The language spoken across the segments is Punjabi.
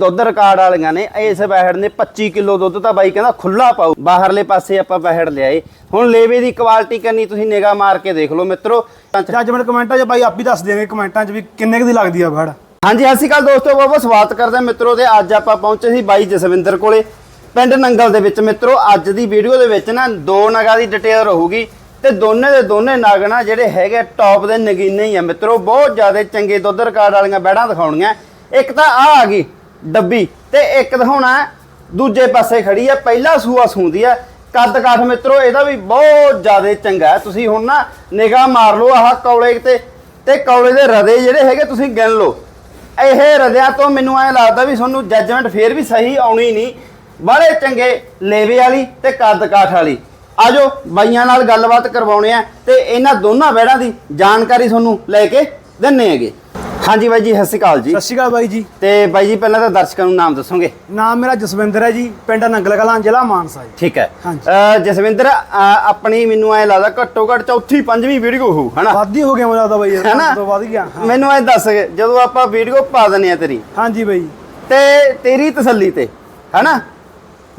ਦੁੱਧ ਰਿਕਾਰਡ ਵਾਲੀਆਂ ਨੇ ਇਸ ਬਹਿੜ ਨੇ 25 ਕਿਲੋ ਦੁੱਧ ਤਾਂ ਬਾਈ ਕਹਿੰਦਾ ਖੁੱਲਾ ਪਾਉ ਬਾਹਰਲੇ ਪਾਸੇ ਆਪਾਂ ਬਹਿੜ ਲਿਆਏ। ਹੁਣ ਲੇਵੇ ਦੀ ਕੁਆਲਿਟੀ ਕਰਨੀ ਤੁਸੀਂ ਨਿਗਾਹ ਮਾਰ ਕੇ ਦੇਖ ਲਓ ਮਿੱਤਰੋ। ਜੱਜਮੈਂਟ ਕਮੈਂਟਾਂ 'ਚ ਬਾਈ ਆਪ ਹੀ ਦੱਸ ਦੇਣਗੇ ਕਮੈਂਟਾਂ 'ਚ ਵੀ ਕਿੰਨੇ ਕੁ ਦੀ ਲੱਗਦੀ ਆ ਵੜ ਹਾਂਜੀ ਸਤਿ ਸ਼੍ਰੀ ਅਕਾਲ ਦੋਸਤੋ ਬਹੁਤ ਬਹੁਤ ਸਵਾਗਤ ਕਰਦੇ ਮਿੱਤਰੋ ਤੇ ਅੱਜ ਆਪਾਂ ਪਹੁੰਚੇ ਸੀ ਬਾਈ ਜਸਵਿੰਦਰ ਕੋਲੇ ਪਿੰਡ ਨੰਗਲ ਦੇ ਵਿੱਚ। ਮਿੱਤਰੋ ਅੱਜ ਦੀ ਵੀਡੀਓ ਦੇ ਵਿੱਚ ਨਾ ਦੋ ਨਗਾਂ ਦੀ ਡਿਟੇਲ ਰਹੂਗੀ ਤੇ ਦੋਨੇ ਦੇ ਦੋਨੇ ਨਗ ਨਾ ਜਿਹੜੇ ਹੈਗੇ ਟੌਪ ਦੇ ਨਗੀਨੇ ਹੀ ਆ ਮਿੱਤਰੋ। ਬਹੁਤ ਜ਼ਿਆਦਾ ਚੰਗੇ ਦੁੱਧ ਰਿਕਾਰਡ ਵਾਲੀਆਂ ਬੈੜਾਂ ਦਿਖਾਉਣੀਆਂ। ਇੱਕ ਤਾਂ ਆ ਆ ਗਈ। ਡੱਬੀ ਤੇ ਇੱਕ ਦਿਖਾਉਣਾ ਹੈ। ਦੂਜੇ ਪਾਸੇ ਖੜੀ ਆ ਪਹਿਲਾ ਸੂਆ ਸੂੰਦੀ ਆ ਕੱਦ ਕਾਠ ਮਿੱਤਰੋ, ਇਹਦਾ ਵੀ ਬਹੁਤ ਜ਼ਿਆਦਾ ਚੰਗਾ ਹੈ। ਤੁਸੀਂ ਹੁਣ ਨਾ ਨਿਗਾਹ ਮਾਰ ਲਓ ਆਹ ਕੌਲੇ ਤੇ। ਤੇ ਕੌਲੇ ਦੇ ਰਦੇ ਜਿਹੜੇ ਹੈਗੇ, ਤੁਸੀਂ ਗਿਣ ਲਓ। ਇਹ ਰਦਿਆਂ ਤੋਂ ਮੈਨੂੰ ਐ ਲੱਗਦਾ ਵੀ ਤੁਹਾਨੂੰ ਜੱਜਮੈਂਟ ਫੇਰ ਵੀ ਸਹੀ ਆਉਣੀ ਨਹੀਂ। ਬੜੇ ਚੰਗੇ ਲੇਵੇ ਵਾਲੀ ਤੇ ਕੱਦ ਕਾਠ ਵਾਲੀ। ਆਜੋ, ਬਾਈਆਂ ਨਾਲ ਗੱਲਬਾਤ ਕਰਵਾਉਣੇ ਆ ਤੇ ਇਹਨਾਂ ਦੋਨਾਂ ਬੈੜਾਂ ਦੀ ਜਾਣਕਾਰੀ ਤੁਹਾਨੂੰ ਲੈ ਕੇ ਦਿੰਨੇ ਹੈਗੇ। ਹਾਂਜੀ ਬਾਈ ਜੀ ਸਤਿ ਸ਼੍ਰੀ ਅਕਾਲ ਜੀ। ਸਤਿ ਸ਼੍ਰੀ ਅਕਾਲ ਬਾਈ ਜੀ। ਤੇ ਬਾਈ ਜੀ ਪਹਿਲਾਂ ਤਾਂ ਦਰਸ਼ਕਾਂ ਨੂੰ ਨਾਮ ਦੱਸੋਗੇ? ਨਾਮ ਮੇਰਾ ਜਸਵਿੰਦਰ ਹੈ ਜੀ ਪਿੰਡ ਨੰਗਲ ਕਲਾਂ ਜ਼ਿਲ੍ਹਾ ਮਾਨਸਾ ਜੀ। ਠੀਕ ਹੈ। ਜਸਵਿੰਦਰ ਆਪਣੀ ਮੈਨੂੰ ਐ ਲੱਗਦਾ ਘੱਟੋ ਘੱਟ ਚੌਥੀ ਪੰਜਵੀਂ ਵੀਡੀਓ ਹੋਊ ਹਨਾ? ਵੱਧ ਹੀ ਹੋ ਗਿਆ ਮੈਨੂੰ ਲੱਗਦਾ ਬਾਈ ਹੈਨਾ? ਤੋਂ ਵੱਧ ਗਿਆ ਹਾਂ। ਮੈਨੂੰ ਐ ਦੱਸ ਜਦੋਂ ਆਪਾਂ ਵੀਡੀਓ ਪਾ ਦਿੰਨੇ ਆ ਤੇਰੀ ਹਾਂਜੀ ਬਾਈ। ਤੇ ਤੇਰੀ ਤਸੱਲੀ ਤੇ ਹਨਾ?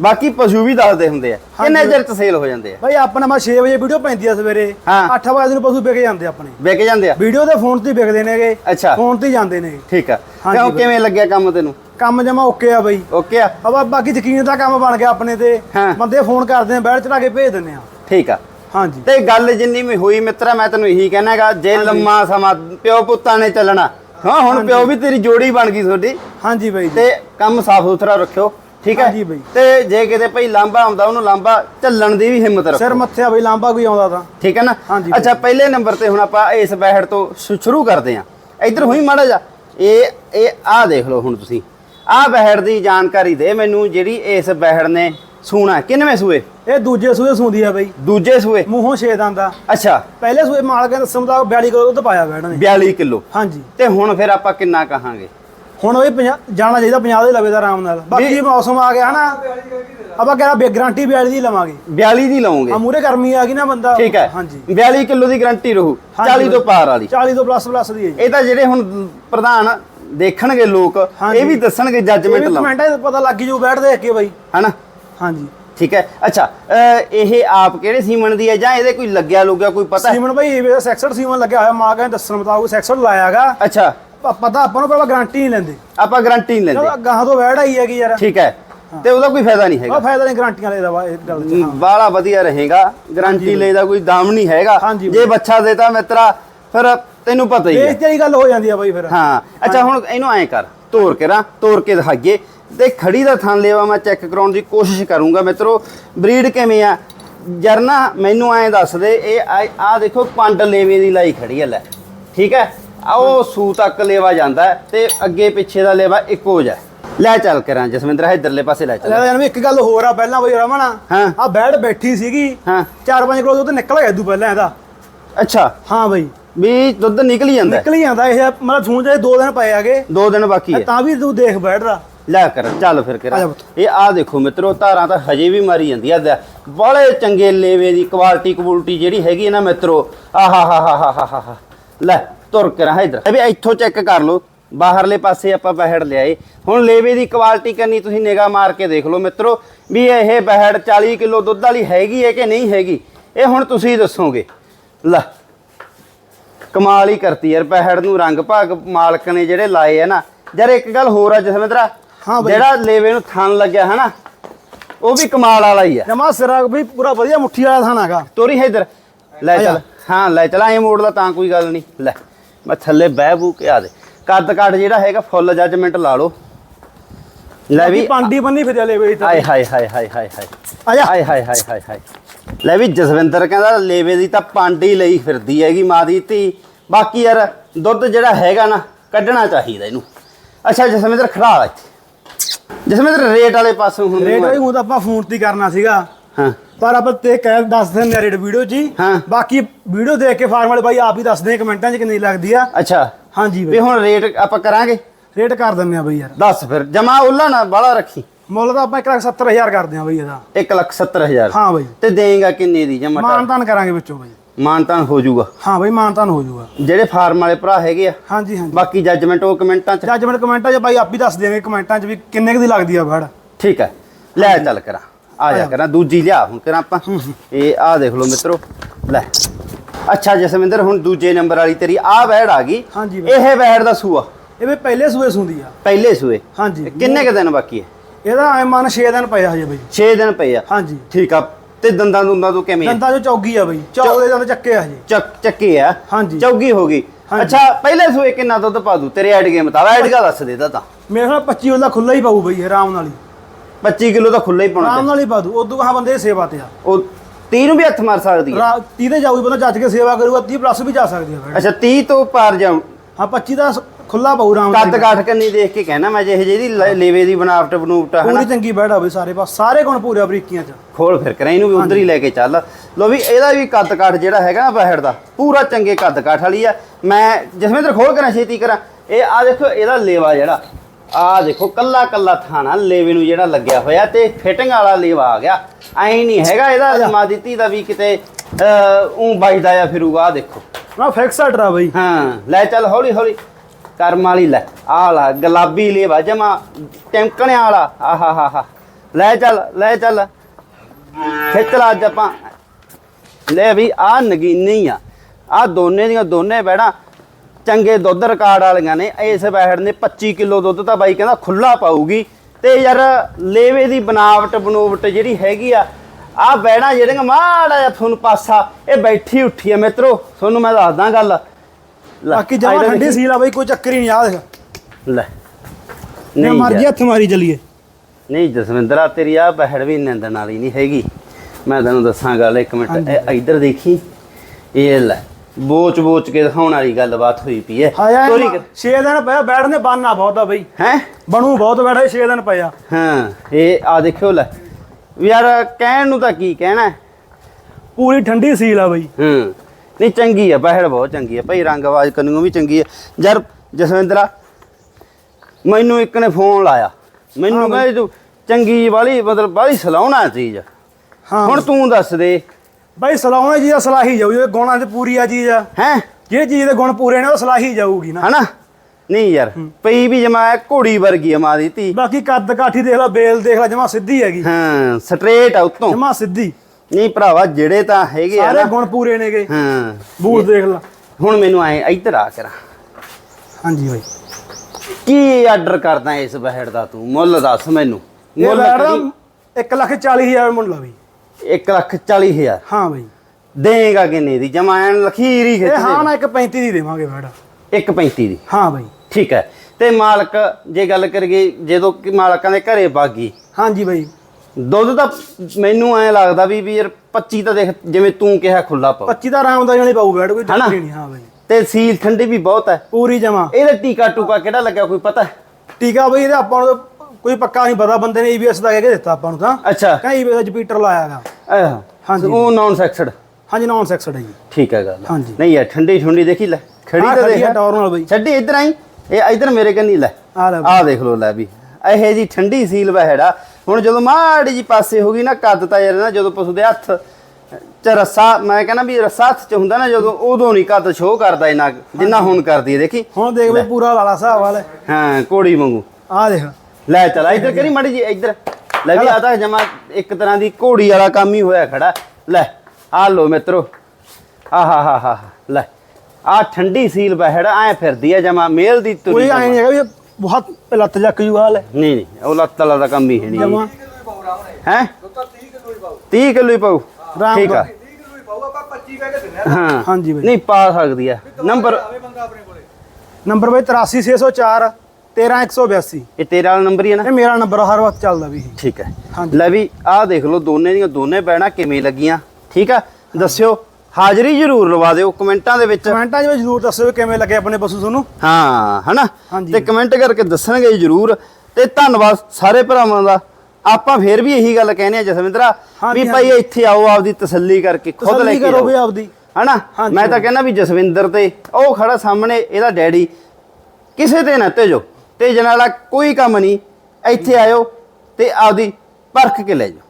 ਬਾਕੀ ਪਸ਼ੂ ਵੀ ਦੱਸਦੇ ਹੁੰਦੇ ਆ। ਕਿੰਨੇ ਚਿਰ ਚ ਸੇਲ ਹੋ ਜਾਂਦੇ ਆ। ਬਾਈ ਆਪਣਾ ਮੈਂ 6 ਵਜੇ ਵੀਡੀਓ ਪੈਂਦੀ ਆ ਸਵੇਰੇ। ਹਾਂ। 8 ਵਜੇ ਨੂੰ ਪਸ਼ੂ ਵਿਕ ਜਾਂਦੇ ਆਪਣੇ। ਵਿਕ ਜਾਂਦੇ ਆ। ਵੀਡੀਓ ਤੇ ਫੋਨ ਤੇ ਵਿਕਦੇ ਨੇਗੇ। ਅੱਛਾ। ਫੋਨ ਤੇ ਜਾਂਦੇ ਨੇ। ਠੀਕ ਆ। ਕਿਉਂ। ਕਿਵੇਂ ਲੱਗਿਆ ਕੰਮ ਤੈਨੂੰ? ਕੰਮ ਜਮਾ ਓਕੇ ਆ ਬਾਈ। ਓਕੇ ਆ। ਅਬਾ ਬਾਕੀ ਯਕੀਨ ਦਾ ਕੰਮ ਬਣ ਗਿਆ ਆਪਣੇ ਤੇ। ਬੰਦੇ ਫੋਨ ਕਰਦੇ ਆ ਬੈਠ ਚੜਾ ਕੇ ਭੇਜ ਦਿੰਦੇ ਆ। ਠੀਕ ਆ। ਹਾਂਜੀ। ਤੇ ਗੱਲ ਜਿੰਨੀ ਵੀ ਹੋਈ ਮਿੱਤਰਾ ਮੈਂ ਤੈਨੂੰ ਇਹੀ ਕਹਿਣਾ ਹੈਗਾ ਜੇ ਲੰਮਾ ਸਮਾਂ ਪਿਓ ਪੁੱਤਾਂ ਨੇ ਚੱਲਣਾ ਹਾਂ ਹੁਣ ਪਿਓ ਵੀ ਤੇਰੀ ਜੋੜੀ ਬਣ ਗਈ ਤੁਹਾਡੀ। ਹਾਂਜੀ ਬਾਈ ਤੇ ਕੰਮ ਸਾਫ਼ ਸੁਥਰਾ ਰੱਖਿਓ। ਠੀਕ ਹੈ। ਤੇ ਜੇ ਕਿਤੇ ਭਈ ਲਾਂਬਾ ਆਉਂਦਾ ਉਹਨੂੰ ਲਾਂਬਾ ਚੱਲਣ ਦੀ ਵੀ ਹਿੰਮਤ ਰੱਖੋ। ਸਿਰ ਮੱਥੇ ਆ ਬਾਈ ਲਾਂਬਾ ਕੋਈ ਆਉਂਦਾ ਤਾਂ। ਠੀਕ ਹੈ ਨਾ? ਅੱਛਾ ਪਹਿਲੇ ਨੰਬਰ ਤੇ ਹੁਣ ਆਪਾਂ ਇਸ ਬਹਿੜ ਤੋਂ ਸ਼ੁਰੂ ਕਰਦੇ ਹਾਂ। ਇੱਧਰ ਹੋਈ ਮਾੜਾ ਜਾ ਇਹ ਇਹ ਆਹ ਦੇਖ ਲਓ ਹੁਣ ਤੁਸੀਂ। ਆਹ ਬਹਿੜ ਦੀ ਜਾਣਕਾਰੀ ਦੇ ਮੈਨੂੰ ਜਿਹੜੀ ਇਸ ਬਹਿੜ ਨੇ ਸੂਣਾ ਕਿੰਨਵੇਂ ਸੂਏ? ਇਹ ਦੂਜੇ ਸੂਏ ਸੁੰਦੀ ਆ ਬਾਈ। ਦੂਜੇ ਸੂਏ? ਮੂੰਹੋਂ ਛੇ ਦੰਦਾ ਅੱਛਾ। ਪਹਿਲੇ ਸੂਏ ਮਾਲਕ ਦੱਸਣ ਦਾ 42 ਕਿਲੋ ਦੁੱਧ ਪਾਇਆ ਬੈਠ ਨੇ। 42 ਕਿਲੋ। ਹਾਂਜੀ। ਤੇ ਹੁਣ ਫਿਰ ਆਪਾਂ ਕਿੰਨਾ ਕਹਾਂਗੇ? ਹੁਣ ਉਹ ਜਾਣਾ ਚਾਹੀਦਾ 50 ਦੇ ਲਵੇ ਦਾ ਆਰਾਮ ਨਾਲ। ਬਾਕੀ ਮੌਸਮ ਆ ਗਿਆ ਹਨਾ। ਆਪਾਂ ਕਹਿੰਦਾ ਬੇ ਗਾਰੰਟੀ 42 ਦੀ ਲਵਾਂਗੇ। 42 ਦੀ ਲਵਾਂਗੇ ਆ ਮੂਰੇ ਗਰਮੀ ਆ ਗਈ ਨਾ ਬੰਦਾ। ਠੀਕ ਹੈ। ਹਾਂਜੀ। 42 ਕਿਲੋ ਦੀ ਗਾਰੰਟੀ ਰਹੂ। ਹਾਂਜੀ। 40 ਤੋਂ ਪਾਰ ਵਾਲੀ। 40 ਤੋਂ ਪਲੱਸ ਪਲੱਸ ਦੀ ਹੈ ਜੀ। ਇਹ ਤਾਂ ਜਿਹੜੇ ਹੁਣ ਪ੍ਰਧਾਨ ਦੇਖਣਗੇ ਲੋਕ। ਇਹ ਵੀ ਦੱਸਣਗੇ ਜੱਜਮੈਂਟ ਲਾਉ ਕਮੈਂਟਾਂ ਪਤਾ ਲੱਗ ਜੂ ਬੈਠ ਦੇਖ ਕੇ ਬਾਈ। ਹਨਾ? ਹਾਂਜੀ। ਠੀਕ ਹੈ। ਅੱਛਾ ਇਹ ਆਪ ਕਿਹੜੇ ਸੀਮਨ ਦੀ ਹੈ? ਜਾਂ ਇਹਦੇ ਕੋਈ ਲੱਗਿਆ ਲੁਗਿਆ ਕੋਈ ਪਤਾ? ਸੀਮਨ ਬਾਈ ਇਹ ਸੈਕਸਰ ਸੀਮਨ ਲੱਗਿਆ ਹੋਇਆ ਮਾਲਕ ਨੇ ਦੱਸਣ ਮੁਤਾਬਕ ਸੈਕਸਰ ਲਾਇਆਗਾ। ਅੱਛਾ। ਪਤਾ ਆਪਾਂ ਨੂੰ ਪਹਿਲਾਂ ਗਾਰੰਟੀ ਨਹੀਂ ਲੈਂਦੇ। ਆਪਾਂ ਗਾਰੰਟੀ ਨਹੀਂ ਚਲੋ ਲੈਂਦੇ ਗਾਹਾਂ ਤੋਂ ਬੈਠ ਆਈ ਹੈਗੀ ਯਾਰ। ਠੀਕ ਹੈ। ਤੇ ਉਹਦਾ ਕੋਈ ਫਾਇਦਾ ਨਹੀਂ ਹੈਗਾ। ਫਾਇਦਾ ਨਹੀਂ ਗਾਰੰਟੀਆਂ ਲੈਦਾ ਵਾ ਇਹ ਗੱਲ 'ਚ ਹਾਂ। ਬਾਲਾ ਵਧੀਆ ਰਹੇਗਾ। ਗਾਰੰਟੀ ਲਈ ਦਾ ਕੋਈ ਦਾਮ ਨਹੀਂ ਹੈਗਾ। ਹਾਂਜੀ ਜੇ ਬੱਚਾ ਦੇਤਾ ਮਿੱਤਰਾ ਫਿਰ ਤੈਨੂੰ ਪਤਾ ਹੀ ਹੈ। ਬੇਇੱਜ਼ਤੀ ਵਾਲੀ ਗੱਲ ਹੋ ਜਾਂਦੀ ਆ ਬਾਈ ਫਿਰ। ਹਾਂ ਅੱਛਾ ਹੁਣ ਇਹਨੂੰ ਐਂ ਕਰ ਤੋੜ ਕੇ ਰਾਂ ਤੋੜ ਕੇ ਦਿਖਾਈਏ। ਤੇ ਖੜੀ ਦਾ ਥਣ ਲੇਵਾ ਮੈਂ ਚੈੱਕ ਕਰਾਉਣ ਦੀ ਕੋਸ਼ਿਸ਼ ਕਰੂੰਗਾ ਮਿੱਤਰੋ। ਬਰੀਡ ਕਿਵੇਂ ਆ? ਯਾਰ ਨਾ ਮੈਨੂੰ ਐਂ ਦੱਸ ਦੇ ਇਹ ਆ ਦੇਖੋ ਪੰਡ ਲੇਵੇ ਦੀ ਲਾਈ ਖੜੀ ਹੈ ਲੈ। ਠੀਕ ਹੈ? ਆ ਉਹ ਸੂ ਤੱਕ ਲੇਵਾ ਜਾਂਦਾ ਤੇ ਅੱਗੇ ਪਿੱਛੇ ਦਾ ਲੇਵਾ ਇੱਕੋ ਜਿਹਾ। ਲੈ ਚੱਲ ਕਰਾਂ ਜਸਵਿੰਦਰ ਇਧਰਲੇ ਪਾਸੇ ਲੈ ਚੱਲ। ਲੈ ਯਾਰ ਇੱਕ ਗੱਲ ਹੋਰ ਆ ਪਹਿਲਾਂ ਬਈ ਰਮਨ ਹਾਂ। ਆ ਬੈਠ ਬੈਠੀ ਸੀਗੀ। ਹਾਂ। 4-5 ਕਿਲੋ ਦੁੱਧ ਨਿਕਲ ਗਿਆ ਦੂ ਪਹਿਲਾਂ ਇਹਦਾ। ਅੱਛਾ। ਹਾਂ ਬਈ। ਵੀ ਦੁੱਧ ਨਿਕਲ ਹੀ ਜਾਂਦਾ ਹੈ। ਨਿਕਲ ਹੀ ਜਾਂਦਾ ਇਹ ਮਤਲਬ ਸੂਣ ਚਾਹੇ 2 ਦਿਨ ਪਏ ਆਗੇ ਦੋ ਦਿਨ ਬਾਕੀ ਹੈ। ਤਾਂ ਵੀ ਤੂੰ ਦੇਖ ਬੈਠ ਰਾ। ਲੈ ਕਰ ਚੱਲ ਫਿਰ ਕਰ। ਆ ਜਾ ਪੁੱਤ। ਇਹ ਆ ਦੇਖੋ ਮਿੱਤਰੋ ਧਾਰਾਂ ਤਾਂ ਹਜੇ ਵੀ ਮਾਰੀ ਜਾਂਦੀ ਆ ਬੜੇ ਚੰਗੇ ਲੇਵੇ ਦੀ ਕੁਆਲਿਟੀ ਕੁਬੂਲਟੀ ਜਿਹੜੀ ਹੈਗੀ ਹੈ ਨਾ ਮਿੱਤਰੋ। ਆਹਾ ਹਾ ਹਾ ਹਾ ਹਾ। ਲੈ। ਤੁਰ ਕੇ ਰਹਾ ਇਧਰ। ਵੀ ਇੱਥੋਂ ਚੈੱਕ ਕਰ ਲਓ ਬਾਹਰਲੇ ਪਾਸੇ ਆਪਾਂ ਬਹਿੜ ਲਿਆਏ। ਹੁਣ ਲੇਵੇ ਦੀ ਕੁਆਲਿਟੀ ਕਰਨੀ ਤੁਸੀਂ ਨਿਗਾਹ ਮਾਰ ਕੇ ਦੇਖ ਲਓ ਮਿੱਤਰੋ ਵੀ ਇਹ ਬਹਿੜ 40 ਕਿਲੋ ਦੁੱਧ ਵਾਲੀ ਹੈਗੀ ਹੈ ਕਿ ਨਹੀਂ ਹੈਗੀ? ਇਹ ਹੁਣ ਤੁਸੀਂ ਦੱਸੋਗੇ। ਲੈ ਕਮਾਲ ਹੀ ਕਰਤੀ ਯਾਰ ਪਹਿੜ ਨੂੰ ਰੰਗ ਭਾਗ ਮਾਲਕ ਨੇ ਜਿਹੜੇ ਲਾਏ ਆ ਨਾ। ਯਾਰ ਇੱਕ ਗੱਲ ਹੋਰ ਆ ਜਸਵਿੰਦਰਾ ਹਾਂ ਬਈ। ਜਿਹੜਾ ਲੇਵੇ ਨੂੰ ਥਣ ਲੱਗਿਆ ਹਨਾ? ਉਹ ਵੀ ਕਮਾਲ ਵਾਲਾ ਹੀ ਆ। ਜਮਾ ਸਿਰਾ ਵੀ ਪੂਰਾ ਵਧੀਆ ਮੁੱਠੀ ਵਾਲਾ ਥਾਣਾਗਾ ਤੋਰੀ ਇਧਰ। ਲੈ। ਚੱਲ। ਹਾਂ ਲੈ ਚਲ ਐ ਮੋੜਦਾ ਤਾਂ ਕੋਈ ਗੱਲ ਨਹੀਂ। ਲੈ। ਮੈਂ ਥੱਲੇ ਬਹਿ ਬੂ ਕੇ ਆ ਦੇ। ਕੱਦ ਕੱਟ ਜਿਹੜਾ ਹੈਗਾ ਫੁੱਲ ਜੱਜਮੈਂਟ ਲਾ ਲਓ। ਲੈ ਵੀ ਪਾਂਡੀ ਬੰਨੀ ਫਿਰ ਲੈ ਬਈ ਹਾਏ ਹਾਏ ਹਾਏ ਹਾਏ ਹਾਏ ਹਾਏ। ਆ ਜਾ। ਹਾਏ ਹਾਏ ਹਾਏ ਹਾਏ ਹਾਏ। ਲੈ ਵੀ ਜਸਵਿੰਦਰ ਕਹਿੰਦਾ ਲੇਵੇ ਦੀ ਤਾਂ ਪਾਂਡੀ ਲਈ ਫਿਰਦੀ ਹੈਗੀ ਮਾਂ ਦੀ ਧੀ। ਬਾਕੀ ਯਾਰ ਦੁੱਧ ਜਿਹੜਾ ਹੈਗਾ ਨਾ ਕੱਢਣਾ ਚਾਹੀਦਾ ਇਹਨੂੰ। ਅੱਛਾ ਜਸਵਿੰਦਰ ਖੜਾ ਲਾ ਇੱਥੇ। ਜਸਵਿੰਦਰ ਰੇਟ ਵਾਲੇ ਪਾਸੋਂ ਹੁਣ ਰੇਟ ਮੈਨੂੰ ਵੀ ਹੁਣ ਤਾਂ ਆਪਾਂ ਫੋਨ ਤੇ ਕਰਨਾ ਸੀਗਾ। ਹਾਂ। ਪਰ ਆਪਾਂ ਤੇ ਕਹਿ ਦੱਸ ਦਿੰਦੇ ਆ ਰੇਟ ਵੀਡੀਓ 'ਚ ਹੀ। ਬਾਕੀ ਵੀਡੀਓ ਦੇਖ ਕੇ ਫਾਰਮ ਵਾਲੇ ਬਾਈ ਆਪ ਹੀ ਦੱਸਦੇ ਆ ਕਮੈਂਟਾਂ 'ਚ ਕਿੰਨੀ ਲੱਗਦੀ ਆ। ਅੱਛਾ। ਹਾਂਜੀ ਵੀ ਬਈ। ਹੁਣ ਰੇਟ ਆਪਾਂ ਕਰਾਂਗੇ? ਰੇਟ ਕਰ ਦਿੰਦੇ ਆ ਬਈ ਯਾਰ। ਦੱਸ ਫਿਰ ਜਮਾ ਉੱਲਾ ਨਾ ਬਾਲਾ ਰੱਖੀ। ਮੁੱਲ ਤਾਂ ਆਪਾਂ 170000 ਕਰਦੇ ਆ ਬਈ ਇਹਦਾ। 1 ਲੱਖ 70 ਹਜ਼ਾਰ। ਹਾਂ ਬਈ। ਤੇ ਦੇਂਗਾ ਕਿੰਨੇ ਦੀ ਜਮਾ ਮਾਨ ਤਾਨ ਕਰਾਂਗੇ ਵਿੱਚੋਂ ਬਈ। ਮਾਨਤਾਨ ਹੋ ਜਾਊਗਾ। ਹਾਂ ਬਈ ਮਾਨਤਾਨ ਹੋ ਜਾਊਗਾ। ਜਿਹੜੇ ਫਾਰਮ ਵਾਲੇ ਭਰਾ ਹੈਗੇ ਆ। ਹਾਂਜੀ ਹਾਂਜੀ। ਬਾਕੀ ਜੱਜਮੈਂਟ ਉਹ ਕਮੈਂਟਾਂ 'ਚ। ਜੱਜਮੈਂਟ ਕਮੈਂਟਾਂ 'ਚ ਬਾਈ ਆਪ ਹੀ ਦੱਸ ਦੇਣਗੇ ਕਮੈਂਟਾਂ 'ਚ ਵੀ ਕਿੰਨੇ ਕੁ ਦੀ ਲੱਗਦੀ ਆ ਵੜ। ਠੀਕ ਹੈ ਲੈ ਚੱਲ ਕਰਾਂ। ਆ ਜਾ ਕਰਾਂ ਦੂਜੀ ਲਿਆ ਹੁਣ ਕਰਾਂ ਆਪਾਂ। ਇਹ ਆ ਦੇਖ ਲਓ ਮਿੱਤਰੋ ਲੈ। ਅੱਛਾ ਜਸਵਿੰਦਰ ਹੁਣ ਦੂਜੇ ਨੰਬਰ ਵਾਲੀ ਤੇਰੀ ਆ ਵੈੜ ਆ ਗਈ। ਹਾਂਜੀ ਬਈ। ਇਹ ਵੈੜ ਦਾ ਸੂਆ। ਇਹ ਵੀ ਪਹਿਲੇ ਸੂਏ ਸੁੰਦੀ ਆ। ਪਹਿਲੇ ਸੂਏ। ਹਾਂਜੀ। ਕਿੰਨੇ ਕ ਦਿਨ ਬਾਕੀ ਹੈ ਇਹਦਾ ਐ ਮਨ 6 ਦਿਨ ਪਿਆ ਹਜੇ ਬਈ। 6 ਦਿਨ ਪਏ ਆ। ਹਾਂਜੀ। ਠੀਕ ਆ। ਤੇ ਦੰਦਾਂ ਦੁੰਦਾਂ ਤੋਂ ਕਿਵੇਂ ਆ? ਦੰਦਾਂ 'ਚ ਚੌਗੀ ਆ ਬਈ। ਚੌਗੇ ਦੰਦ ਚੱਕੇ ਆ ਹਜੇ। ਚੱਕ ਚੱਕੇ ਆ। ਹਾਂਜੀ। ਚੌਗੀ ਹੋ ਗਈ। ਹਾਂਜੀ। ਅੱਛਾ ਪਹਿਲੇ ਸੂਏ ਕਿੰਨਾ ਦੁੱਧ ਪਾ ਦੂ? ਤੇਰੇ ਐਡ ਗੇ ਮੁਤਾਬਕ। ਐਡ ਗਾ ਦੱਸ ਦੇ ਦਾ ਤਾਂ। ਮੇਰੇ ਖਿਆਲ 25 ਉਹਦਾ ਖੁੱਲਾ ਹੀ ਪਾਊ ਬਈ ਆਰਾਮ ਨਾਲ ਹੀ। 25 ਕਿਲੋ ਤਾਂ ਖੁੱਲਾ ਹੀ ਪਾਉਣਾ ਆਰਾਮ ਨਾਲ ਹੀ ਪਾ ਦੂ। ਉਦੋਂ ਕਹਾ ਬੰਦੇ ਦੀ ਸੇਵਾ ਤੇ ਆ। ਉਹ 30 ਨੂੰ ਵੀ ਹੱਥ ਮਾਰ ਸਕਦੀ ਹੈ। ਰਾ- 30 ਤੇ ਜਾਊਗੀ ਬੰਦਾ ਜੱਜ ਕੇ ਸੇਵਾ ਕਰੂਗਾ 30 ਪਲੱਸ ਵੀ ਜਾ ਸਕਦੀ ਆ ਵੈੜ ਅੱਛਾ 30 ਤੋਂ ਪਾਰ ਜਾਉ ਹਾਂ 25 ਦਾ ਖੁੱਲਾ ਪਾਊ ਆਰਾਮ ਨਾਲ। ਕੱਦ ਕਾਠ ਕੰਨੀ ਦੇਖ ਕੇ ਕਹਿਣਾ ਮੈਂ ਜਿਹੇ ਜਿਹਦੀ ਲ- ਲੇਵੇ ਦੀ ਬਣਾਵਟ ਬਨੂਵਟ ਹਨਾ ਪੂਰੀ ਚੰਗੀ ਬੈਠ ਆ ਬਈ ਸਾਰੇ ਪਾਸ। ਸਾਰੇ ਗੁਣ ਪੂਰੇ ਆ ਬਰੀਕੀਆਂ 'ਚ? ਖੋਲ ਫਿਰ ਕਰਾਂ ਇਹਨੂੰ ਵੀ ਉਧਰ ਹੀ ਲੈ ਕੇ ਚੱਲ। ਲੋ ਵੀ ਇਹਦਾ ਵੀ ਕੱਦ ਕਾਠ ਜਿਹੜਾ ਹੈਗਾ ਨਾ ਬਹਿੜ ਦਾ ਪੂਰਾ ਚੰਗੇ ਕੱਦ ਕਾਠ ਵਾਲੀ ਆ। ਮੈਂ ਜਿਸਮੇਂਦਰ ਖੋਲ ਕਰਾਂ ਛੇਤੀ ਕਰਾਂ। ਇਹ ਆ ਦੇਖੋ ਇਹਦਾ ਲੇਵਾ ਜਿਹੜਾ ਆ ਦੇਖੋ ਕੱਲਾ ਕੱਲਾ ਥਾਣਾ ਲੇਵੇ ਨੂੰ ਜਿਹੜਾ ਲੱਗਿਆ ਹੋਇਆ ਤੇ ਫਿਟਿੰਗ ਵਾਲਾ ਲੇਵਾ ਆ ਗਿਆ। ਐਂ ਨਹੀਂ ਹੈਗਾ ਇਹਦਾ ਮਾਦਿਤੀ ਦਾ ਵੀ ਕਿਤੇ ਉਹ ਵੱਜਦਾ ਆ ਫਿਰੂਗਾ ਆ ਦੇਖੋ। ਨਾ ਫਿਕਸ ਆ ਬਈ। ਹਾਂ ਲੈ ਚੱਲ ਹੌਲੀ ਹੌਲੀ। ਕਰਮ ਵਾਲੀ ਲੈ ਆ ਲਾ ਗੁਲਾਬੀ ਲੇਵਾ ਜਮਾ ਟੈਂਕਣਿਆਂ ਵਾਲਾ ਆਹਾ ਹਾ ਹਾ ਲੈ ਚੱਲ ਲੈ ਚੱਲ। ਖਿੱਚ ਲਾ ਅੱਜ ਆਪਾਂ। ਲੈ ਵੀ ਆ ਨਗੀਨੀ ਆ। ਆ ਦੋਨੇ ਦੀਆਂ ਦੋਨੇ ਬੈੜਾਂ ਚੰਗੇ ਦੁੱਧ ਰਿਕਾਰਡ ਵਾਲੀਆਂ ਨੇ ਇਸ ਬੈੜ ਨੇ 25 ਕਿਲੋ ਦੁੱਧ ਤਾਂ ਬਾਈ ਕਹਿੰਦਾ ਖੁੱਲਾ ਪਾਊਗੀ। ਤੇ ਯਾਰ ਲੇਵੇ ਦੀ ਬਨਾਵਟ ਬਨੂਵਟ ਜਿਹੜੀ ਹੈਗੀ ਆ ਆ ਬੈੜਾਂ ਜਿਹੜੀਆਂ ਮਾੜਾ ਜਿਹਾ ਤੁਹਾਨੂੰ ਪਾਸਾ ਇਹ ਬੈਠੀ ਉੱਠੀ ਆ ਮਿੱਤਰੋ ਤੁਹਾਨੂੰ ਮੈਂ ਦੱਸਦਾ ਗੱਲ। ਬਾਕੀ ਜਮਾ ਠੰਡੀ। ਸੀਲ ਆ ਬਈ ਕੋਈ ਚੱਕਰ ਹੀ ਨਹੀਂ ਆ ਦੇਖ। ਲੈ ਨਹੀਂ ਮਰਜ਼ੀ ਹੱਥ ਮਾਰੀ ਚਲੀਏ। ਨਹੀਂ ਜਸਵਿੰਦਰਾ ਤੇਰੀ ਆ ਬਹਿੜ ਵੀ ਨਿੰਦਣ ਵਾਲੀ ਨਹੀਂ ਹੈਗੀ। ਮੈਂ ਤੈਨੂੰ ਦੱਸਾਂ ਗੱਲ ਇੱਕ ਮਿੰਟ ਇੱਧਰ ਦੇਖੀ ਇਹ ਲੈ। ਬੋਚ ਬੋਚ ਕੇ ਦਿਖਾਉਣ ਵਾਲੀ ਗੱਲਬਾਤ ਹੋਈ ਪਈ ਹੈ। ਹਾਇਆ ਤੋਰੀ 6 ਦਿਨ ਪਿਆ ਬੈਠ ਨੇ ਬਾਨਾ ਬਹੁਤ ਆ ਬਈ। ਹੈ? ਬਣੂ ਬਹੁਤ ਬੈਠਾ 6 ਦਿਨ ਪਿਆ ਹਾਂ ਇਹ ਆ ਦੇਖਿਓ ਲੈ। ਯਾਰ ਕਹਿਣ ਨੂੰ ਤਾਂ ਕੀ ਕਹਿਣਾ? ਪੂਰੀ ਠੰਡੀ ਸੀਲ ਆ ਬਈ। ਹਾਂ। ਨਹੀਂ ਚੰਗੀ ਹੈ ਬਹਿੜ ਬਹੁਤ ਚੰਗੀ ਹੈ ਭਾਈ ਰੰਗ ਆਵਾਜ਼ ਕੰਨੂ ਵੀ ਚੰਗੀ ਹੈ ਯਾਰ ਜਸਵਿੰਦਰਾ ਮੈਨੂੰ ਇੱਕ ਨੇ ਫੋਨ ਲਾਇਆ। ਮੈਨੂੰ ਕਹਿੰਦਾ ਤੂੰ ਚੰਗੀ ਵਾਲੀ ਮਤਲਬ ਬਾਹਲੀ ਸਲਾਉਣਾ ਚੀਜ਼। ਹਾਂ ਹੁਣ ਤੂੰ ਦੱਸ ਦੇ ਬਈ ਸਲਾਉਣਾ ਜੀ ਦਾ ਸਲਾਹੀ ਜਾਊ ਜੇ ਗੁਣਾਂ ਤੇ ਪੂਰੀ ਆ ਚੀਜ਼ ਆ। ਹੈ? ਜਿਹੜੀ ਚੀਜ਼ ਦੇ ਗੁਣ ਪੂਰੇ ਨੇ ਉਹ ਸਲਾਹੀ ਜਾਊਗੀ ਨਾ। ਹਨਾ? ਨਹੀਂ ਯਾਰ ਪਈ ਵੀ ਜਮਾ ਘੋੜੀ ਵਰਗੀ ਆ ਮਾਂ ਦੀ ਧੀ। ਬਾਕੀ ਕੱਦ ਕਾਠੀ ਦੇਖ ਲੈ ਬੇਲ ਦੇਖ ਲੈ ਜਮਾ ਸਿੱਧੀ ਹੈਗੀ। ਹਾਂ ਸਟ੍ਰੇਟ ਆ ਉਤੋਂ। ਜਮਾ ਸਿੱਧੀ। ਨਹੀਂ ਭਰਾਵਾ ਜਿਹੜੇ ਤਾਂ ਹੈਗੇ ਆ ਸਾਰੇ ਗੁਣ ਪੂਰੇ ਨੇਗੇ। ਹਾਂ। ਬੂਟ ਦੇਖ ਲੈ। ਹੁਣ ਮੈਨੂੰ ਐ ਇੱਧਰ ਆ ਕਰਾਂ। ਹਾਂਜੀ ਬਈ। ਕੀ ਆਰਡਰ ਕਰਦਾ ਇਸ ਬਹਿੜ ਦਾ ਤੂੰ? ਮੁੱਲ ਦੱਸ ਮੈਨੂੰ। ਮੁੱਲ ਬੈਠਦਾ 1 ਲੱਖ 40 ਹਜ਼ਾਰ ਮੁੱਲ ਆ ਬਈ। 1 ਲੱਖ 40 ਹਜ਼ਾਰ। ਹਾਂ ਬਈ। ਦੇਗਾ ਕਿੰਨੇ ਦੀ? ਜਮਾ ਐਨ ਲਖੀਰੀ ਇਹ ਖਿੱਚ ਹਾਂ ਨਾ। ਇੱਕ 35 ਦੀ ਦੇਵਾਂਗੇ ਦੇ 1.35 ਦੀ। ਹਾਂ ਬਈ। ਠੀਕ ਹੈ। ਤੇ ਮਾਲਕ ਜੇ ਗੱਲ ਕਰੀਏ ਜਦੋਂ ਕਿ ਮਾਲਕਾਂ ਦੇ ਘਰੇ ਬਾਗੀ। ਹਾਂਜੀ ਬਈ। ਦੁੱਧ ਤਾਂ ਮੈਨੂੰ ਐ ਲੱਗਦਾ ਵੀ ਵੀ ਯਾਰ 25 ਤਾਂ ਦੇਖ ਜਿਵੇਂ ਤੂੰ ਕਿਹਾ ਖੁੱਲਾ ਪਾਓ 25 ਦਾ ਆਰਾਮ ਦਾ ਜਾਨੀ ਪਾਊ ਬੈਠ ਕੋਈ ਨਹੀਂ ਹਾਂ ਬਈ। ਤੇ ਸੀਲ ਠੰਡੀ ਵੀ ਬਹੁਤ ਹੈ। ਪੂਰੀ ਜਮਾ। ਇਹਦਾ ਟੀਕਾ ਟੂਕਾ ਕਿਹੜਾ ਲੱਗਿਆ ਕੋਈ ਪਤਾ? ਟੀਕਾ ਬਈ ਇਹਦਾ ਆਪਾਂ ਨੂੰ ਤਾਂ ਕੋਈ ਪੱਕਾ ਨਹੀਂ ਪਤਾ ਬੰਦੇ ਨੇ ਈਬੀਐਸ ਦਾ ਕਹਿ ਕੇ ਦਿੱਤਾ ਆਪਾਂ ਨੂੰ ਤਾਂ। ਅੱਛਾ। ਕਹਿੰਦਾ ਈਬੀਐਸ ਜਪੀਟਰ ਲਾਇਆਗਾ ਹਾਂਜੀ। ਉਹ ਨਾਨ ਸੈਕਸਡ ਹਾਂਜੀ ਨਾਨ ਸੈਕਸਡ ਹੈ ਜੀ। ਠੀਕ ਹੈ ਗੱਲ। ਹਾਂਜੀ। ਨਹੀਂ ਯਾਰ ਠੰਡੀ ਠੰਡੀ ਦੇਖੀ ਲੈ। ਖੜੀ ਤਾਂ ਦੇਖ। ਟੌਰ ਨਾਲ ਬਈ। ਛੱਡੀ ਇੱਧਰ ਆਈ। ਇਹ ਇੱਧਰ ਮੇਰੇ ਕੰਨੀ ਲੈ। ਆ ਦੇਖ ਲੋ ਲੈ ਵੀ। ਇਹ ਜੀ ਠੰਡੀ ਸੀਲ ਵਹਿੜਾ। ਹੁਣ ਜਦੋਂ ਮਾੜੀ ਜੀ ਪਾਸੇ ਹੋ ਗਈ ਨਾ ਕੱਦ ਤਾਂ ਯਾਰ ਨਾ ਜਦੋਂ ਪਸ਼ੂ ਦੇ ਹੱਥ ਚ ਰੱਸਾ ਮੈਂ ਕਹਿੰਦਾ ਵੀ ਰੱਸਾ ਹੱਥ ਚ ਹੁੰਦਾ ਨਾ ਜਦੋਂ ਉਦੋਂ ਨਹੀਂ ਕੱਦ ਸ਼ੋਅ ਕਰਦਾ ਇੰਨਾ ਜਿੰਨਾ ਹੁਣ ਕਰਦੀ ਹੈ ਦੇਖੀ। ਹੁਣ ਦੇਖ ਬਈ ਪੂਰਾ ਲਾਲਾ ਹਿਸਾਬ ਵਾਲੇ। ਹਾਂ ਕੋੜੀ ਵਾਂਗੂ। ਆ ਦੇਖ। ਲੈ ਚਲ ਇੱਧਰ ਕਰੀ ਮਾੜੀ ਜੀ ਇੱਧਰ। ਲੈ ਵੀ ਆ ਤਾਂ ਜਮਾ ਇੱਕ ਤਰ੍ਹਾਂ ਦੀ ਘੋੜੀ ਵਾਲਾ ਕੰਮ ਹੀ ਹੋਇਆ ਖੜਾ। ਲੈ ਆ ਲੋ ਮਿੱਤਰੋ। ਆ ਹਾ ਹਾ ਹਾ ਲੈ ਆ ਠੰਡੀ ਸੀਲ ਬਹਿੜ ਐ ਫਿਰਦੀ ਆ ਜਮਾ ਮੇਲ ਦੀ ਤੁਰੀ ਕੋਈ ਐ ਨਹੀਂ ਹੈਗਾ ਵੀ ਬਹੁਤ ਲੱਤ ਜੱਕ ਜੂ ਹਾਲ। ਹੈ ਨਹੀਂ ਨਹੀਂ ਉਹ ਲੱਤ ਤਲਾ ਦਾ ਕੰਮ ਹੀ ਹੈ ਨਹੀਂ। ਜਮਾ। ਹੈ? 30 ਕਿਲੋ ਹੀ ਪਾਉ ਠੀਕ ਆ। ਹਾਂ। ਹਾਂਜੀ ਬਈ। ਨਹੀਂ ਪਾ ਸਕਦੀ ਆ। ਨੰਬਰ ਨੰਬਰ ਬਈ 83604 13182 ਇਹ ਤੇਰਾ ਵਾਲਾ ਨੰਬਰ ਹੀ ਹੈ ਨਾ? ਇਹ ਮੇਰਾ ਨੰਬਰ ਹਰ ਵਕਤ ਚੱਲਦਾ ਵੀ ਠੀਕ ਹੈ। ਹਾਂਜੀ। ਲੈ ਵੀ ਆਹ ਦੇਖ ਲਓ ਦੋਨੇ ਦੀਆਂ ਦੋਨੇ ਬੈਣਾ ਕਿਵੇਂ ਲੱਗੀਆਂ। ਠੀਕ ਆ? ਦੱਸਿਓ ਹਾਜ਼ਰੀ ਜ਼ਰੂਰ ਲਵਾ ਦਿਓ ਕਮੈਂਟਾਂ ਦੇ ਵਿੱਚ। ਕਮੈਂਟਾਂ 'ਚ ਵੀ ਜ਼ਰੂਰ ਦੱਸਿਓ ਵੀ ਕਿਵੇਂ ਲੱਗੇ ਆਪਣੇ ਪਸ਼ੂ ਤੁਹਾਨੂੰ। ਹਾਂ ਹਨਾ? ਹਾਂਜੀ। ਤੇ ਕਮੈਂਟ ਕਰਕੇ ਦੱਸਣਗੇ ਜ਼ਰੂਰ। ਤੇ ਧੰਨਵਾਦ ਸਾਰੇ ਭਰਾਵਾਂ ਦਾ। ਆਪਾਂ ਫੇਰ ਵੀ ਇਹੀ ਗੱਲ ਕਹਿੰਦੇ ਆ ਜਸਵਿੰਦਰਾ ਹਾਂਜੀ, ਵੀ ਭਾਈ ਇੱਥੇ ਆਓ ਆਪਦੀ ਤਸੱਲੀ ਕਰਕੇ ਖੁਦ ਲੈ ਤਸੱਲੀ ਕੇ ਕਰੋ ਵੀ ਆਪਦੀ। ਹਨਾ? ਹਾਂਜੀ, ਮੈਂ ਤਾਂ ਕਹਿੰਦਾ ਵੀ ਜਸਵਿੰਦਰ ਤੇ ਉਹ ਖੜਾ ਸਾਹਮਣੇ ਇਹਦਾ ਡੈਡੀ ਕਿਸੇ ਤੇ ਨਾ ਤੇਜੋ ਤੇ ਜਨਾਲਾ ਕੋਈ ਕੰਮ ਨਹੀਂ ਇੱਥੇ ਆਇਓ ਤੇ ਆਪਦੀ ਪਰਖ ਕੇ ਲੈ ਜਾਓ।